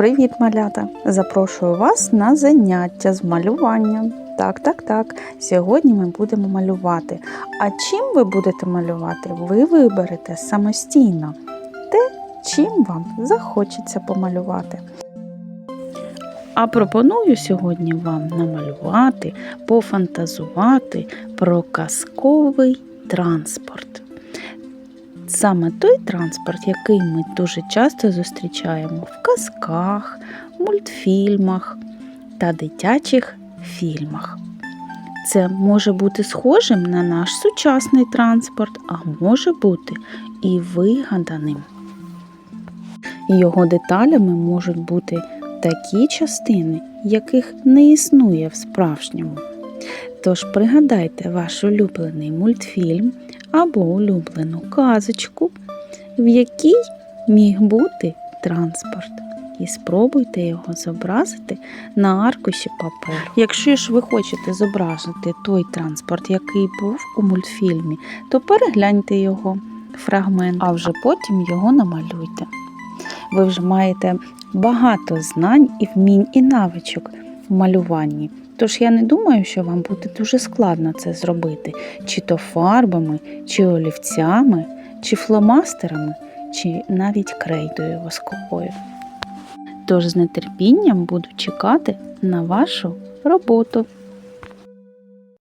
Привіт, малята! Запрошую вас на заняття з малювання. Так, так, так. Сьогодні ми будемо малювати. А чим ви будете малювати, ви виберете самостійно те, чим вам захочеться помалювати. А пропоную сьогодні вам намалювати, пофантазувати про казковий транспорт. Саме той транспорт, який ми дуже часто зустрічаємо в казках, мультфільмах та дитячих фільмах. Це може бути схожим на наш сучасний транспорт, а може бути і вигаданим. Його деталями можуть бути такі частини, яких не існує в справжньому. Тож пригадайте ваш улюблений мультфільм або улюблену казочку, в якій міг бути транспорт. І спробуйте його зобразити на аркуші паперу. Якщо ж ви хочете зобразити той транспорт, який був у мультфільмі, то перегляньте його фрагмент, а вже потім його намалюйте. Ви вже маєте багато знань і вмінь і навичок в малюванні. Тож я не думаю, що вам буде дуже складно це зробити, чи то фарбами, чи олівцями, чи фломастерами, чи навіть крейдою восковою. Тож з нетерпінням буду чекати на вашу роботу.